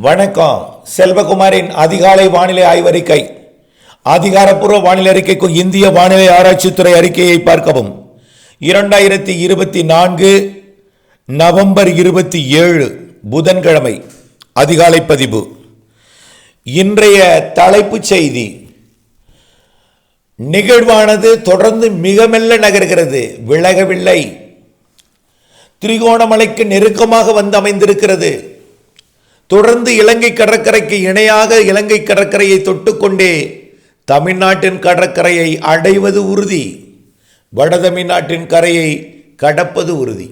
வணக்கம். செல்வகுமாரின் அதிகாலை வானிலை ஆய்வறிக்கை. அதிகாரப்பூர்வ வானிலை அறிக்கைக்கும் இந்திய வானிலை ஆராய்ச்சித்துறை அறிக்கையை பார்க்கவும். இரண்டாயிரத்தி இருபத்தி நான்கு நவம்பர் இருபத்தி ஏழு புதன்கிழமை அதிகாலை பதிவு. இன்றைய தலைப்புச் செய்தி. நிகழ்வானது தொடர்ந்து மிக மெல்ல நகர்கிறது. விலகவில்லை. திரிகோணமலைக்கு நெருக்கமாக வந்து அமைந்திருக்கிறது தொடர்ந்து இலங்கை கடற்கரைக்கு இணையாக இலங்கை கடற்கரையை தொட்டுக்கொண்டே தமிழ்நாட்டின் கடற்கரையை அடைவது உறுதி வட தமிழ்நாட்டின் கரையை கடப்பது உறுதி.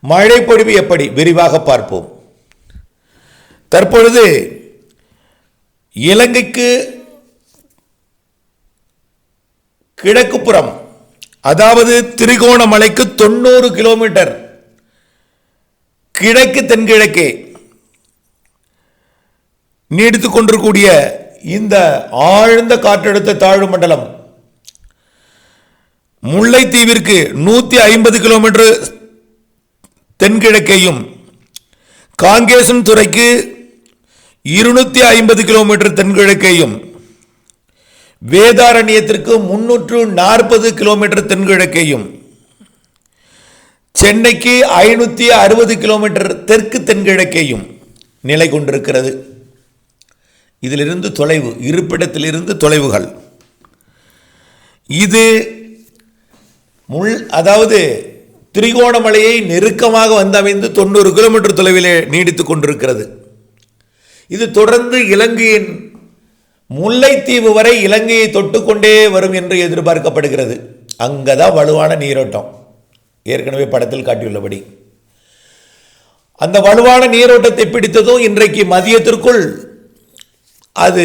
மழை பொழிவு எப்படி? விரிவாக பார்ப்போம். தற்பொழுது இலங்கைக்கு கிழக்குப்புறம் அதாவது திரிகோணமலைக்கு தொண்ணூறு கிலோமீட்டர் கிழக்கு தென்கிழக்கே நீடித்து கொண்டிருக்கூடிய இந்த ஆழ்ந்த காற்றழுத்த தாழ்வு மண்டலம் முல்லைத்தீவிற்கு நூற்றி ஐம்பது கிலோமீட்டர் தென்கிழக்கையும் காங்கேசன் துறைக்கு இருநூத்தி ஐம்பது கிலோமீட்டர் தென்கிழக்கையும் வேதாரண்யத்திற்கு முன்னூற்று நாற்பது கிலோமீட்டர் தென்கிழக்கையும் சென்னைக்கு ஐநூற்றி அறுபது கிலோமீட்டர் தெற்கு தென்கிழக்கையும் நிலை கொண்டிருக்கிறது. இதிலிருந்து தொலைவு இருப்பிடத்திலிருந்து தொலைவுகள். இது முள் அதாவது திரிகோணமலையை நெருக்கமாக வந்தமைந்து தொண்ணூறு கிலோமீட்டர் தொலைவிலே நீடித்துக் கொண்டிருக்கிறது. இது தொடர்ந்து இலங்கையின் முல்லைத்தீவு வரை இலங்கையை தொட்டுக்கொண்டே வரும் என்று எதிர்பார்க்கப்படுகிறது. அங்கதான் வலுவான நீரோட்டம். ஏற்கனவே படத்தில் காட்டியுள்ளபடி. அந்த வலுவான நீரோட்டத்தை பிடித்ததும் இன்றைக்கு மதியத்திற்குள் அது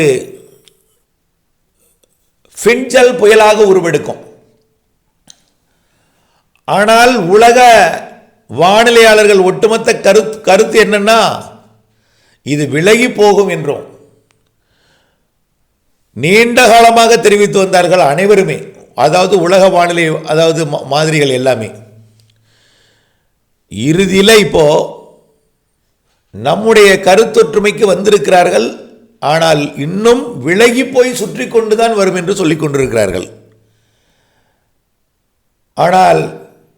ஃபின்ஜல் புயலாக உருவெடுக்கும். ஆனால் உலக வானிலையாளர்கள் ஒட்டுமொத்த கருத்து கருத்து என்னன்னா இது விலகி போகும் என்றும் நீண்ட காலமாக தெரிவித்து வந்தார்கள் அனைவருமே அதாவது உலக வானிலை அதாவது மாதிரிகள் எல்லாமே. இறுதியில் இப்போ நம்முடைய கருத்தொற்றுமைக்கு வந்திருக்கிறார்கள் ஆனால் இன்னும் விலகி போய் சுற்றி கொண்டுதான் வரும் என்று சொல்லிக் கொண்டிருக்கிறார்கள். ஆனால்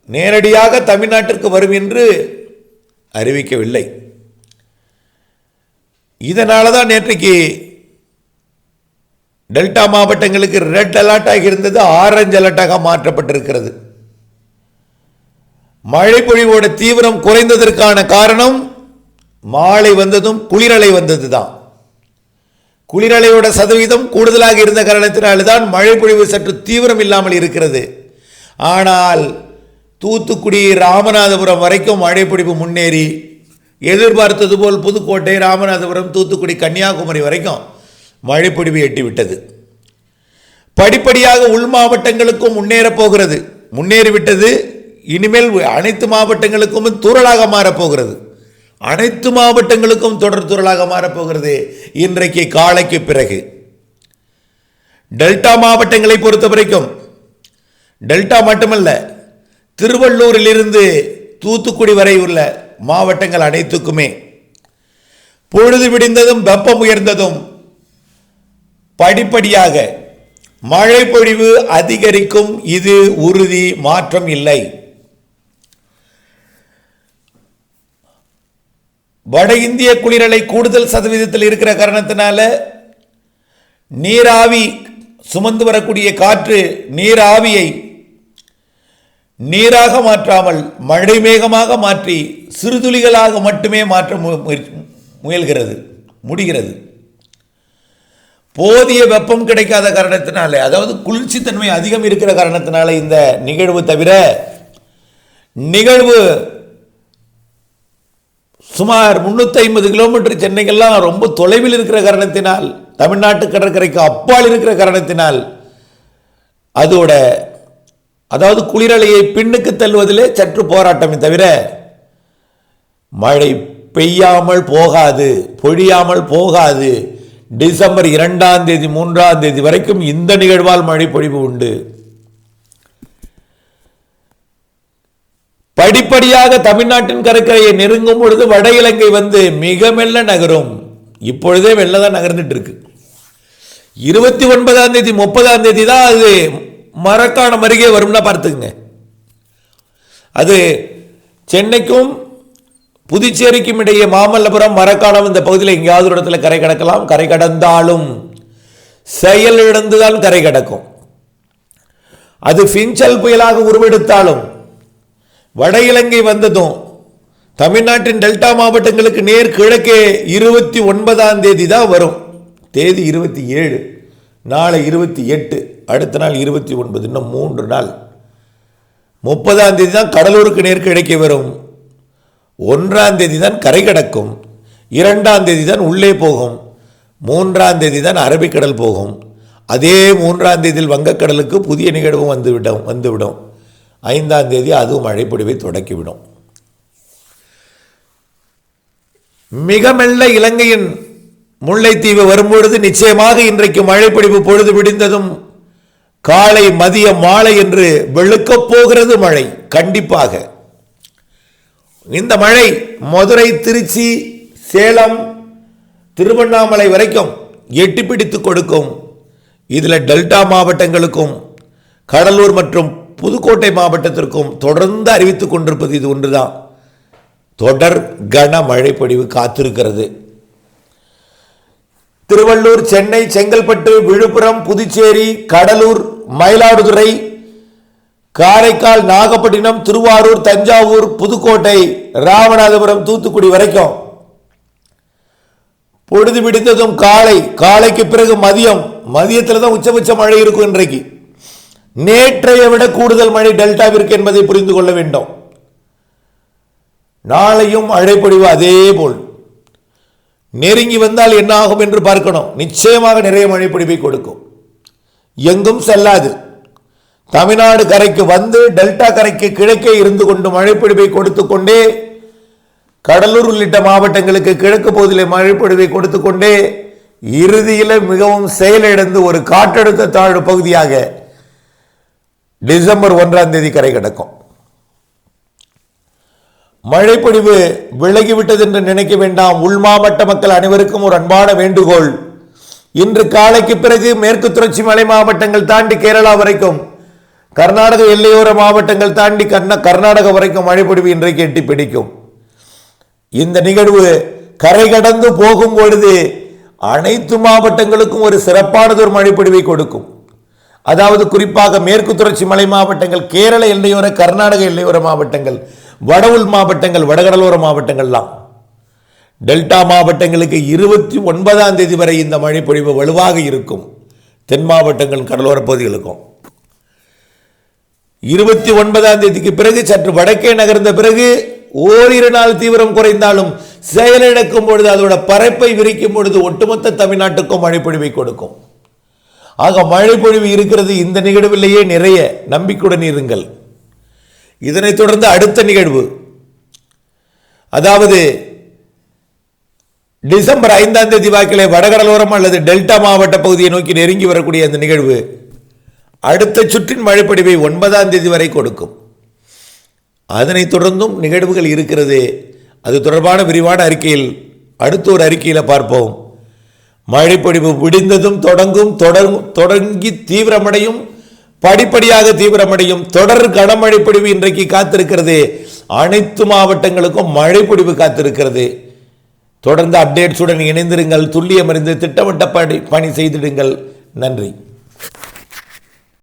நேரடியாக தமிழ்நாட்டிற்கு வரும் என்று அறிவிக்கவில்லை. இதனால தான் நேற்றைக்கு டெல்டா மாவட்டங்களுக்கு ரெட் அலர்ட்டாக இருந்தது ஆரஞ்சு அலர்ட்டாக மாற்றப்பட்டிருக்கிறது. மழை பொழிவோட தீவிரம் குறைந்ததற்கான காரணம் மாலை வந்ததும் குளிரலை வந்தது தான் குளிரலையோட சதவீதம் கூடுதலாக இருந்த காரணத்தினால்தான் மழை பொழிவு சற்று தீவிரம் இல்லாமல் இருக்கிறது. ஆனால் தூத்துக்குடி ராமநாதபுரம் வரைக்கும் மழை முன்னேறி எதிர்பார்த்தது போல் புதுக்கோட்டை ராமநாதபுரம் தூத்துக்குடி கன்னியாகுமரி வரைக்கும் மழை பொழிவு எட்டிவிட்டது. படிப்படியாக உள் மாவட்டங்களுக்கும் முன்னேறப் போகிறது. முன்னேறிவிட்டது. இனிமேல் அனைத்து மாவட்டங்களுக்கும் தூரலாக மாறப்போகிறது அனைத்து மாவட்டங்களுக்கும் தொடர் தூறலாக மாறப்போகிறது. இன்றைக்கு காலைக்கு பிறகு. டெல்டா மாவட்டங்களை பொறுத்த வரைக்கும் டெல்டா மட்டுமல்ல திருவள்ளூரிலிருந்து தூத்துக்குடி வரை உள்ள மாவட்டங்கள் அனைத்துக்குமே பொழுது விடிந்ததும் வெப்பம் உயர்ந்ததும் படிப்படியாக மழை பொழிவு அதிகரிக்கும் இது உறுதி மாற்றம் இல்லை. வட இந்திய குளிரலை கூடுதல் சதவீதத்தில் இருக்கிற காரணத்தினால நீராவி சுமந்து வரக்கூடிய காற்று நீராவியை நீராக மாற்றாமல் மழை மேகமாக மாற்றி சிறுதுளிகளாக மட்டுமே மாற்ற முயல்கிறது முடிகிறது. போதிய வெப்பம் கிடைக்காத காரணத்தினால அதாவது குளிர்ச்சித்தன்மை அதிகம் இருக்கிற காரணத்தினால இந்த நிகழ்வு தவிர நிகழ்வு சுமார் 350 ஐம்பது கிலோமீட்டர் சென்னைக்கெல்லாம் ரொம்ப தொலைவில் இருக்கிற காரணத்தினால் தமிழ்நாட்டு கடற்கரைக்கு அப்பால் இருக்கிற காரணத்தினால் அதோட அதாவது குளிரலையை பின்னுக்கு தள்ளுவதிலே சற்று போராட்டமே தவிர மழை பெய்யாமல் போகாது பொழியாமல் போகாது. டிசம்பர் இரண்டாம் தேதி மூன்றாம் தேதி வரைக்கும் இந்த நிகழ்வால் மழை பொழிவு உண்டு. படிப்படியாக தமிழ்நாட்டின் கடற்கரையை நெருங்கும் பொழுது வட இலங்கை வந்து மிக மெல்ல நகரும். இப்பொழுதே மெல்ல தான் நகர்ந்துட்டு இருக்கு இருபத்தி ஒன்பதாம் தேதி முப்பதாம் தேதி தான் அது மரக்காணம் அருகே வரும்னா பார்த்துக்குங்க. அது சென்னைக்கும் புதுச்சேரிக்கும் இடையே மாமல்லபுரம் மரக்காணம் இந்த பகுதியில் எங்கேயாவது ஒரு இடத்துல கரை கடக்கலாம். கரை கடந்தாலும் செயல் இழந்துதான் கரை கடக்கும். அது ஃபின்சல் புயலாக உருவெடுத்தாலும் வட இலங்கை வந்ததும் தமிழ்நாட்டின் டெல்டா மாவட்டங்களுக்கு நேர் கிழக்கே இருபத்தி ஒன்பதாம் தேதி தான் வரும். தேதி இருபத்தி ஏழு நாளை இருபத்தி எட்டு அடுத்த நாள் இருபத்தி ஒன்பது இன்னும் மூன்று நாள். முப்பதாம் தேதி தான் கடலூருக்கு நேர் கிழக்கே வரும். ஒன்றாம் தேதி தான் கரை கடக்கும். இரண்டாம் தேதி தான் உள்ளே போகும். மூன்றாம் தேதி தான் அரபிக்கடல் போகும். அதே மூன்றாம் தேதியில் வங்கக்கடலுக்கு புதிய நிகழ்வும் வந்துவிடும் வந்துவிடும். ஐந்தாம் தேதி அதுவும் மழைப்பொழிவை தொடக்கிவிடும். மிக மெல்ல இலங்கையின் முல்லைத்தீவு வரும்பொழுது நிச்சயமாக இன்றைக்கு மழைப்பொடிவு பொழுது விடிந்ததும் காலை மதியம் மாலை என்று வெளுக்கப் போகிறது மழை கண்டிப்பாக. இந்த மழை மதுரை திருச்சி சேலம் திருவண்ணாமலை வரைக்கும் எட்டி பிடித்து கொடுக்கும். இதில் டெல்டா மாவட்டங்களுக்கும் கடலூர் மற்றும் புதுக்கோட்டை மாவட்டத்திற்கும் தொடர்ந்து அறிவித்துக் கொண்டிருப்பது இது ஒன்றுதான். தொடர் கன மழைப்பொழிவு காத்திருக்கிறது. திருவள்ளூர் சென்னை செங்கல்பட்டு விழுப்புரம் புதுச்சேரி கடலூர் மயிலாடுதுறை காரைக்கால் நாகப்பட்டினம் திருவாரூர் தஞ்சாவூர் புதுக்கோட்டை ராமநாதபுரம் தூத்துக்குடி வரைக்கும். பொழுது விடிந்ததும் காலை காலைக்கு பிறகு மதியம். மதியத்தில் தான் உச்சபட்ச மழை இருக்கும் இன்றைக்கு. நேற்றைய விட கூடுதல் மழை டெல்டாவிற்கு என்பதை புரிந்து கொள்ள வேண்டும். நாளையும் மழைப்பொழிவு அதே போல் நெருங்கி வந்தால் என்ன ஆகும் என்று பார்க்கணும். நிச்சயமாக நிறைய மழைப்பொழிவை கொடுக்கும். எங்கும் செல்லாது. தமிழ்நாடு கரைக்கு வந்து டெல்டா கரைக்கு கிழக்கே இருந்து கொண்டு மழைப்பொழிவை கொடுத்து கொண்டே கடலூர் உள்ளிட்ட மாவட்டங்களுக்கு கிழக்கு பகுதியிலே மழைப்பொழிவை கொடுத்து கொண்டே இறுதியில் மிகவும் செயலிழந்து ஒரு காற்றழுத்த தாழ்வு பகுதியாக டிசம்பர் ஒன்றாம் தேதி கரை கிடக்கும். மழைப்பொழிவு விலகிவிட்டது என்று நினைக்க வேண்டாம். உள் மாவட்ட மக்கள் அனைவருக்கும் ஒரு அன்பான வேண்டுகோள். இன்று காலைக்கு பிறகு மேற்கு தொடர்ச்சி மலை மாவட்டங்கள் தாண்டி கேரளா வரைக்கும் கர்நாடக எல்லையோர மாவட்டங்கள் தாண்டி கர்நா கர்நாடக வரைக்கும் மழைப்பொழிவு இன்றைக்கு எட்டி பிடிக்கும். இந்த நிகழ்வு கரை கடந்து போகும் பொழுது அனைத்து மாவட்டங்களுக்கும் ஒரு சிறப்பானது ஒரு மழைப்பொழிவை கொடுக்கும். அதாவது குறிப்பாக மேற்கு தொடர்ச்சி மலை மாவட்டங்கள் கேரள எல்லையோர கர்நாடக எல்லையோர மாவட்டங்கள் வடவுள் மாவட்டங்கள் வடகடலோர மாவட்டங்கள்லாம். டெல்டா மாவட்டங்களுக்கு இருபத்தி ஒன்பதாம் தேதி வரை இந்த மழை பொழிவு வலுவாக இருக்கும். தென் மாவட்டங்கள் கடலோர பகுதிகளுக்கும். இருபத்தி ஒன்பதாம் தேதிக்கு பிறகு சற்று வடக்கே நகர்ந்த பிறகு ஓரிரு நாள் தீவிரம் குறைந்தாலும் செயலிழக்கும் பொழுது அதோட பரப்பை விரிக்கும் பொழுது ஒட்டுமொத்த தமிழ்நாட்டுக்கும் மழைப்பொழிவை கொடுக்கும். ஆக மழைப்பொழிவு இருக்கிறது இந்த நிகழ்விலேயே நிறைய நம்பிக்கையுடன் இருங்கள். இதனைத் தொடர்ந்து அடுத்த நிகழ்வு. அதாவது டிசம்பர் ஐந்தாம் தேதி வாக்கிலே வடகடலோரம் அல்லது டெல்டா மாவட்ட பகுதியை நோக்கி நெருங்கி வரக்கூடிய அந்த நிகழ்வு அடுத்த சுற்றின் மழைப்பொழிவை ஒன்பதாம் தேதி வரை கொடுக்கும். அதனைத் தொடர்ந்தும் நிகழ்வுகள் இருக்கிறது. அது தொடர்பான விரிவான அறிக்கையில் அடுத்த ஒரு அறிக்கையில் பார்ப்போம். மழைப்பொழிவு விடிந்ததும் தொடங்கும் தொடங்கும் தொடங்கி தீவிரமடையும் படிப்படியாக தீவிரமடையும் தொடர் கனமழைப்பொழிவு இன்றைக்கு காத்திருக்கிறது. அனைத்து மாவட்டங்களுக்கும் மழைப்பொழிவு காத்திருக்கிறது. தொடர்ந்து அப்டேட்ஸுடன் இணைந்திருங்கள். துல்லியமறிந்து திட்டமிட்ட பணி பணி செய்திடுங்கள். நன்றி.